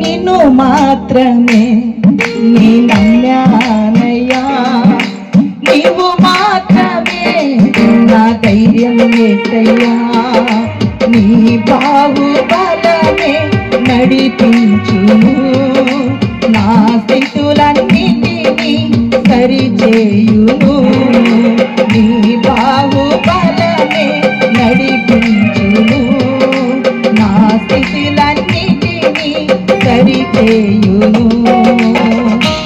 నిన్ను మాత్రమే నీ నమ్మానయ్యా. నీవు మాత్రమే నా ధైర్యం ఎట్టయ్యా నీ బాహుబలమే నడిపించును చేయును.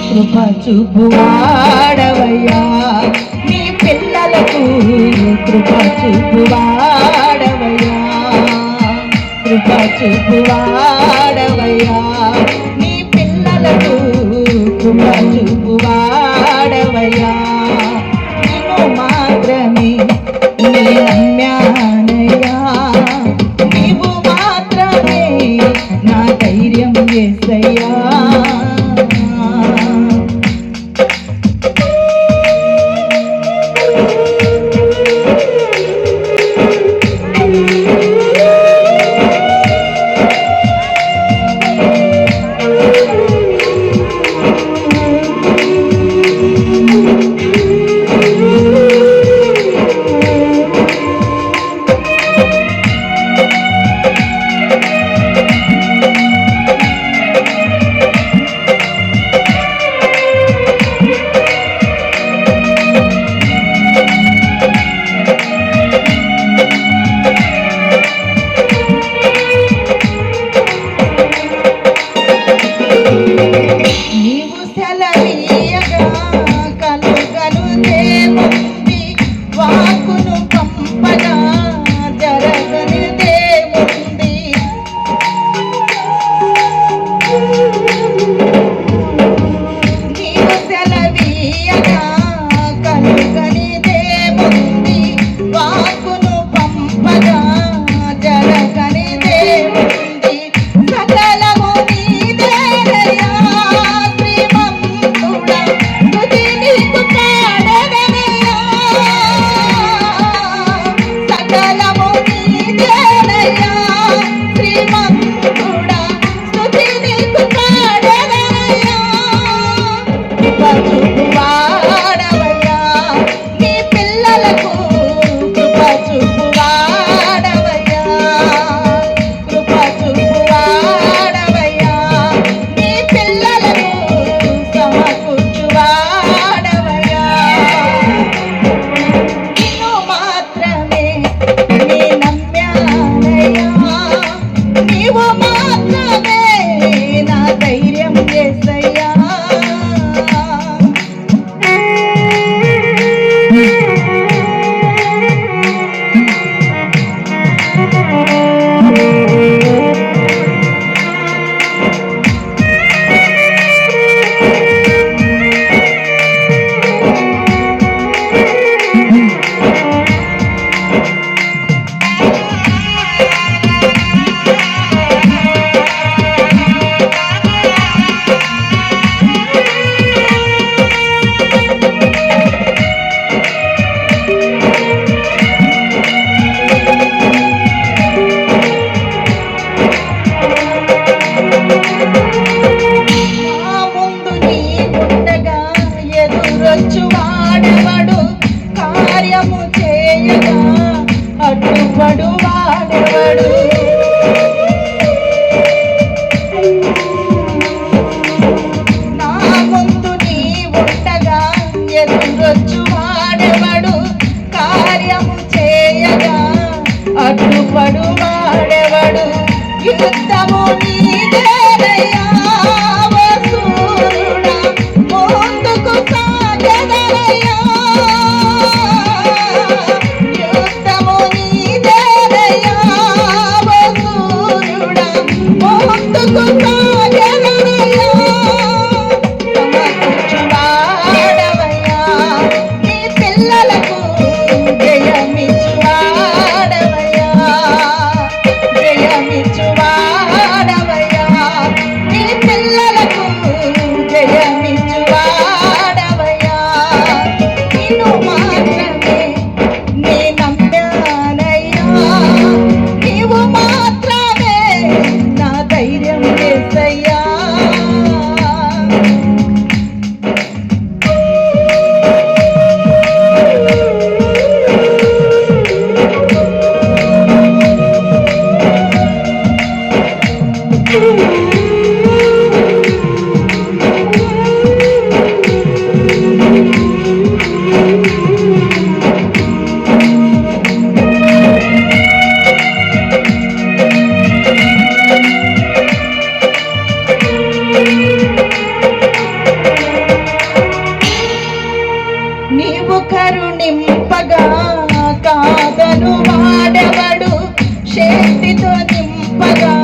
కృప చూపువాడవయ్యా నీ పిల్లలకు కృప చూపువాడవయ్యా కృప చూపువాడవయ్యా నీ పిల్లలకు కృప Bye. you are my ఎవ్వడు Bye, guys.